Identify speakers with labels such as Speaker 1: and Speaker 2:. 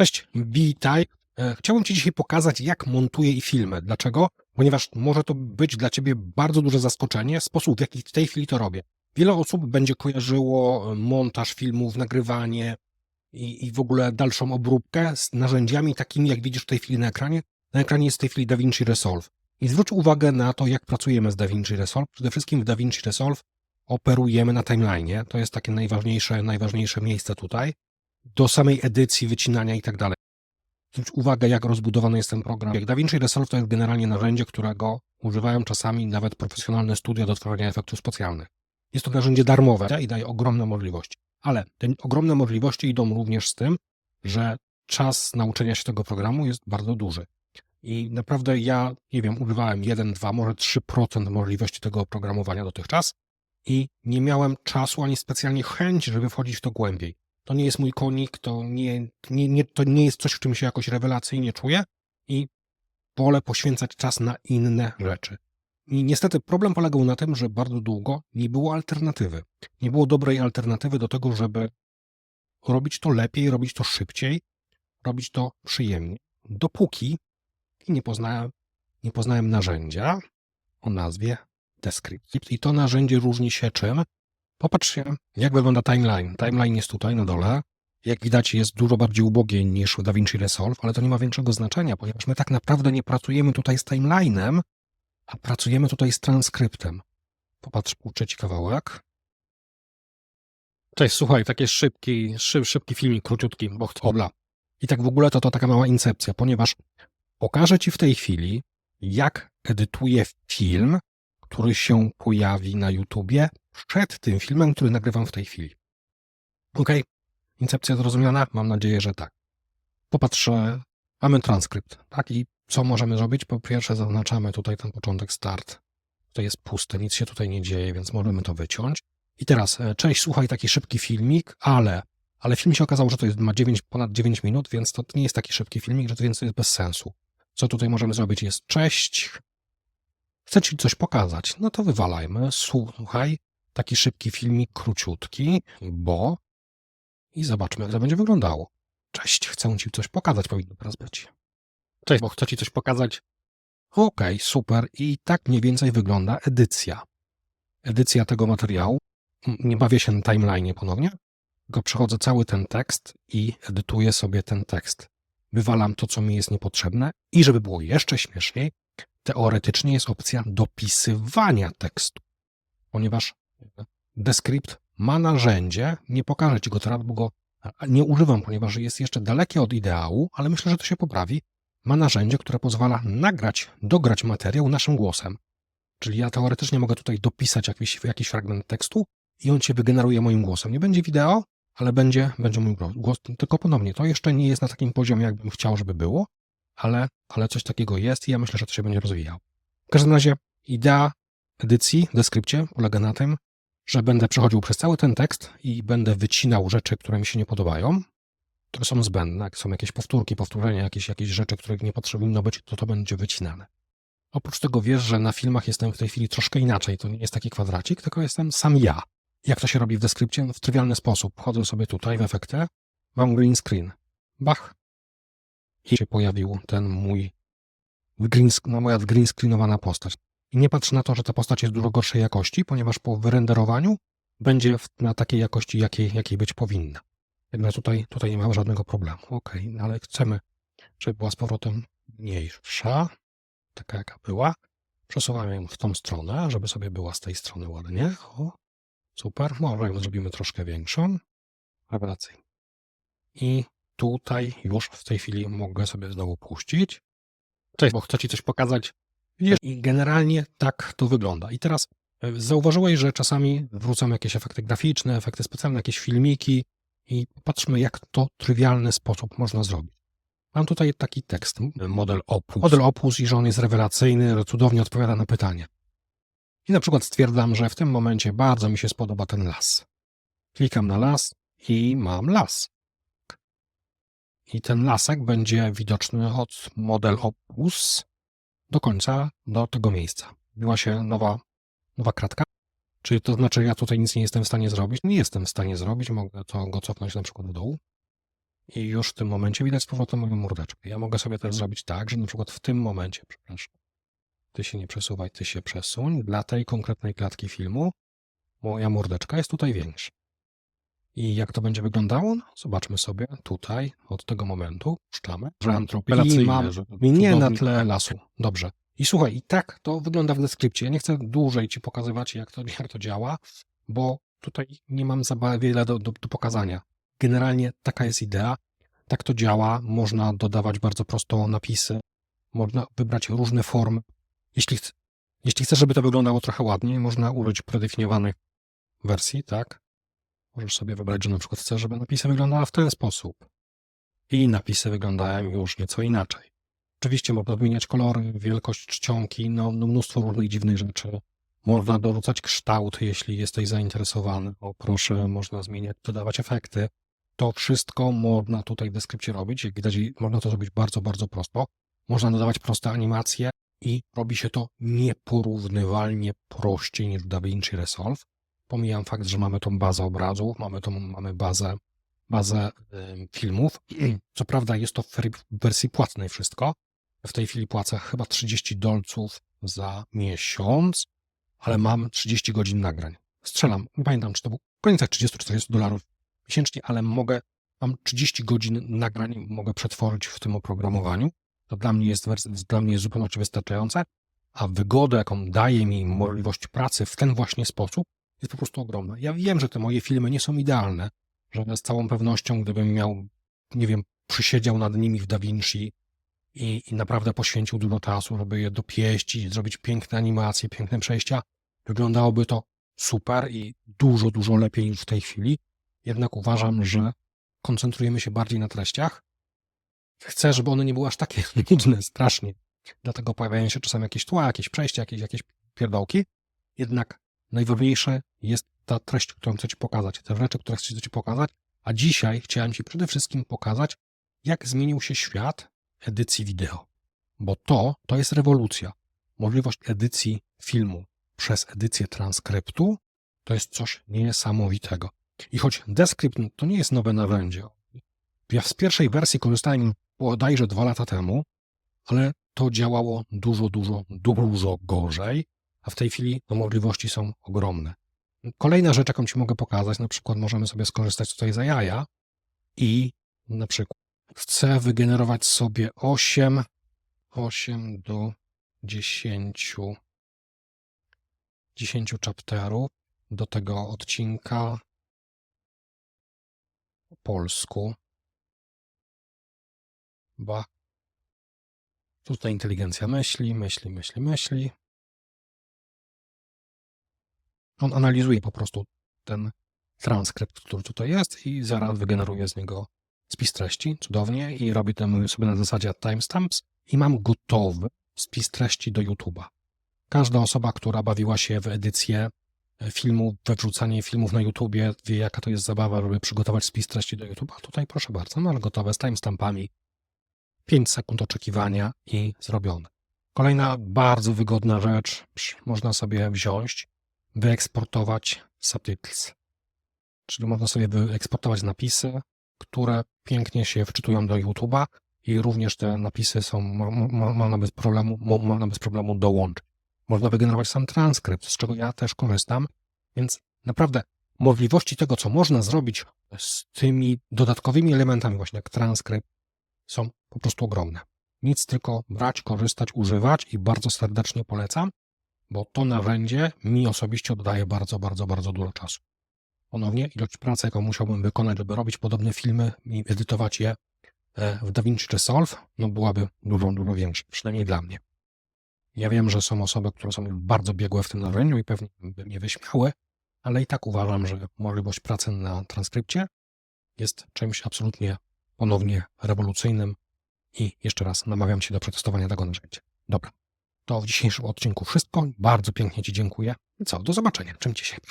Speaker 1: Cześć, witaj. E, Chciałbym Ci dzisiaj pokazać, jak montuję i filmy. Dlaczego? Ponieważ może to być dla Ciebie bardzo duże zaskoczenie, sposób w jaki w tej chwili to robię. Wiele osób będzie kojarzyło e, montaż filmów, nagrywanie i, i w ogóle dalszą obróbkę z narzędziami takimi, jak widzisz w tej chwili na ekranie. Na ekranie jest w tej chwili DaVinci Resolve. I zwróć uwagę na to, jak pracujemy z DaVinci Resolve. Przede wszystkim w DaVinci Resolve operujemy na timeline'ie. To jest takie najważniejsze, najważniejsze miejsce tutaj. Do samej edycji, wycinania i tak dalej. Zwróć uwagę, jak rozbudowany jest ten program. Jak DaVinci Resolve to jest generalnie narzędzie, którego używają czasami nawet profesjonalne studia do tworzenia efektów specjalnych. Jest to narzędzie darmowe i daje ogromne możliwości. Ale te ogromne możliwości idą również z tym, że czas nauczenia się tego programu jest bardzo duży. I naprawdę ja, nie wiem, używałem 1, 2, może 3% możliwości tego oprogramowania dotychczas i nie miałem czasu ani specjalnie chęci, żeby wchodzić w to głębiej. To nie jest mój konik, to nie, nie, nie, to nie jest coś, w czym się jakoś rewelacyjnie czuję i wolę poświęcać czas na inne rzeczy. I niestety problem polegał na tym, że bardzo długo nie było alternatywy. Nie było dobrej alternatywy do tego, żeby robić to lepiej, robić to szybciej, robić to przyjemnie. Dopóki nie poznałem, nie poznałem narzędzia o nazwie Descript. I to narzędzie różni się czym? Popatrzcie, jak wygląda timeline. Timeline jest tutaj na dole. Jak widać, jest dużo bardziej ubogie niż DaVinci Resolve, ale to nie ma większego znaczenia, ponieważ my tak naprawdę nie pracujemy tutaj z timeline'em, a pracujemy tutaj z transkryptem. Popatrz, trzeci kawałek. Cześć, słuchaj, taki szybki, szyb, szybki filmik, króciutki, bo obla. I tak w ogóle to, to taka mała incepcja, ponieważ pokażę Ci w tej chwili, jak edytuję film, który się pojawi na YouTubie przed tym filmem, który nagrywam w tej chwili. Ok, incepcja zrozumiana? Mam nadzieję, że tak. Popatrzę, mamy transkrypt, tak? I co możemy zrobić? Po pierwsze zaznaczamy tutaj ten początek start. To jest puste, nic się tutaj nie dzieje, więc możemy to wyciąć. I teraz, e, cześć, słuchaj, taki szybki filmik, ale, ale film się okazał, że to jest, ma 9, ponad 9 minut, więc to nie jest taki szybki filmik, że to więc jest bez sensu. Co tutaj możemy zrobić jest, cześć, chcę Ci coś pokazać. No to wywalajmy, słuchaj, taki szybki filmik, króciutki, bo i zobaczmy, jak to będzie wyglądało. Cześć, chcę Ci coś pokazać, powinno teraz być. Cześć, bo chcę Ci coś pokazać. Okej, super. I tak mniej więcej wygląda edycja. Edycja tego materiału. Nie bawię się na timeline ponownie, tylko przechodzę cały ten tekst i edytuję sobie ten tekst. Wywalam to, co mi jest niepotrzebne i żeby było jeszcze śmieszniej, teoretycznie jest opcja dopisywania tekstu, ponieważ Descript ma narzędzie, nie pokażę Ci go teraz, bo go nie używam, ponieważ jest jeszcze dalekie od ideału, ale myślę, że to się poprawi. Ma narzędzie, które pozwala nagrać, dograć materiał naszym głosem. Czyli ja teoretycznie mogę tutaj dopisać jakiś, jakiś fragment tekstu i on Cię wygeneruje moim głosem. Nie będzie wideo, ale będzie, będzie mój głos. Tylko ponownie, to jeszcze nie jest na takim poziomie, jakbym chciał, żeby było, ale, ale coś takiego jest i ja myślę, że to się będzie rozwijało. W każdym razie idea edycji w Descripcie polega na tym, że będę przechodził przez cały ten tekst i będę wycinał rzeczy, które mi się nie podobają, które są zbędne, jak są jakieś powtórki, powtórzenia, jakieś, jakieś rzeczy, których nie powinno być, to to będzie wycinane. Oprócz tego wiesz, że na filmach jestem w tej chwili troszkę inaczej. To nie jest taki kwadracik, tylko jestem sam ja. Jak to się robi w Descriptie? No, w trywialny sposób. Wchodzę sobie tutaj w efekty, mam green screen. Bach. I się pojawił ten mój green, no, moja green screenowana postać. I nie patrz na to, że ta postać jest dużo gorszej jakości, ponieważ po wyrenderowaniu będzie na takiej jakości, jakiej, jakiej być powinna. Jednak tutaj, tutaj nie ma żadnego problemu. Ok, no ale chcemy, żeby była z powrotem mniejsza, taka jaka była. Przesuwamy ją w tą stronę, żeby sobie była z tej strony ładnie. O, super. Może ją zrobimy troszkę większą. Rewelacyjnie. I tutaj już w tej chwili mogę sobie znowu puścić. Cześć, bo chcę Ci coś pokazać. I generalnie tak to wygląda. I teraz e, zauważyłeś, że czasami wrzucam jakieś efekty graficzne, efekty specjalne, jakieś filmiki i patrzmy, jak to trywialny sposób można zrobić. Mam tutaj taki tekst, model opus. Model opus i że on jest rewelacyjny, cudownie odpowiada na pytanie. I na przykład stwierdzam, że w tym momencie bardzo mi się spodoba ten las. Klikam na las i mam las. I ten lasek będzie widoczny od model opus do końca, do tego miejsca. Była się nowa, nowa kratka. Czyli to znaczy, ja tutaj nic nie jestem w stanie zrobić? Nie jestem w stanie zrobić, mogę to go cofnąć na przykład w dół. i już w tym momencie widać z powrotem moją mordeczkę. Ja mogę sobie też zrobić tak, że na przykład w tym momencie, przepraszam, ty się nie przesuwaj, ty się przesuń, dla tej konkretnej klatki filmu moja mordeczka jest tutaj większa. I jak to będzie wyglądało? No, zobaczmy sobie tutaj, od tego momentu, puszczamy, że
Speaker 2: Operacyjnie,
Speaker 1: i mam
Speaker 2: że
Speaker 1: mnie na tle lasu. Dobrze. I słuchaj, i tak to wygląda w deskrypcie. Ja nie chcę dłużej ci pokazywać, jak to, jak to działa, bo tutaj nie mam za wiele do, do, do pokazania. Generalnie taka jest idea. Tak to działa. Można dodawać bardzo prosto napisy. Można wybrać różne formy. Jeśli, jeśli chcesz, żeby to wyglądało trochę ładniej, można użyć predefiniowanych wersji, tak? Możesz sobie wybrać, że na przykład chcesz, żeby napisy wyglądały w ten sposób. I napisy wyglądają już nieco inaczej. Oczywiście można zmieniać kolory, wielkość czcionki, no, no mnóstwo różnych dziwnych rzeczy. Można dorzucać kształt, jeśli jesteś zainteresowany. O proszę, można zmieniać, dodawać efekty. To wszystko można tutaj w deskrypcie robić. Jak widać, można to zrobić bardzo, bardzo prosto. Można dodawać proste animacje i robi się to nieporównywalnie prościej niż w DaVinci Resolve. Pomijam fakt, że mamy tą bazę obrazów, mamy tą, mamy bazę, bazę filmów. Co prawda jest to w wersji płatnej wszystko. W tej chwili płacę chyba 30 dolców za miesiąc, ale mam 30 godzin nagrań. Strzelam, nie pamiętam, czy to było w granicach 30-40 dolarów miesięcznie, ale mogę, mam 30 godzin nagrań, mogę przetworzyć w tym oprogramowaniu. To dla mnie jest, dla mnie jest zupełnie wystarczające, a wygoda, jaką daje mi możliwość pracy w ten właśnie sposób, jest po prostu ogromna. Ja wiem, że te moje filmy nie są idealne, że z całą pewnością, gdybym miał, nie wiem, przysiedział nad nimi w DaVinci i, i naprawdę poświęcił dużo czasu, żeby je dopieścić, zrobić piękne animacje, piękne przejścia, wyglądałoby to super i dużo, dużo lepiej niż w tej chwili. Jednak uważam, że koncentrujemy się bardziej na treściach. Chcę, żeby one nie były aż takie nudne, strasznie. Dlatego pojawiają się czasem jakieś tła, jakieś przejścia, jakieś, jakieś pierdołki. Jednak najważniejsze jest ta treść, którą chcę Ci pokazać, te rzeczy, które chcę Ci pokazać. A dzisiaj chciałem Ci przede wszystkim pokazać, jak zmienił się świat edycji wideo. Bo to, to jest rewolucja. Możliwość edycji filmu przez edycję transkryptu to jest coś niesamowitego. I choć Descript to nie jest nowe narzędzie, ja z pierwszej wersji korzystałem bodajże dwa lata temu, ale to działało dużo, dużo, dużo gorzej, a w tej chwili to możliwości są ogromne. Kolejna rzecz, jaką Ci mogę pokazać, na przykład możemy sobie skorzystać tutaj z jaja i na przykład chcę wygenerować sobie 8, 8 do 10, 10 chapterów do tego odcinka po polsku. Ba. Tutaj inteligencja myśli, myśli, myśli, myśli. On analizuje po prostu ten transkrypt, który tutaj jest i zaraz wygeneruje z niego spis treści, cudownie, i robi to sobie na zasadzie timestamps i mam gotowy spis treści do YouTube'a. Każda osoba, która bawiła się w edycję e, filmu, we wrzucanie filmów na YouTubie, wie jaka to jest zabawa, żeby przygotować spis treści do YouTube'a. Tutaj proszę bardzo, masz gotowe z timestampami. 5 sekund oczekiwania i zrobione. Kolejna bardzo wygodna rzecz, można sobie wziąć, wyeksportować subtitles. Czyli można sobie wyeksportować napisy, które pięknie się wczytują do YouTube'a i również te napisy są, mo- mo- można bez problemu, mo- można bez problemu dołączyć. Można wygenerować sam transkrypt, z czego ja też korzystam, więc naprawdę możliwości tego, co można zrobić z tymi dodatkowymi elementami, właśnie jak transkrypt, są po prostu ogromne. Nic tylko brać, korzystać, używać i bardzo serdecznie polecam, bo to narzędzie mi osobiście oddaje bardzo, bardzo, bardzo dużo czasu. Ponownie ilość pracy, jaką musiałbym wykonać, żeby robić podobne filmy i edytować je e, w DaVinci Resolve, no byłaby dużo, dużo większa, przynajmniej dla mnie. Ja wiem, że są osoby, które są bardzo biegłe w tym narzędziu i pewnie by mnie wyśmiały, ale i tak uważam, że możliwość pracy na transkrypcie jest czymś absolutnie ponownie rewolucyjnym i jeszcze raz namawiam Cię do przetestowania tego narzędzia. Dobra, to w dzisiejszym odcinku wszystko. Bardzo pięknie Ci dziękuję i co, do zobaczenia. Czym Cię się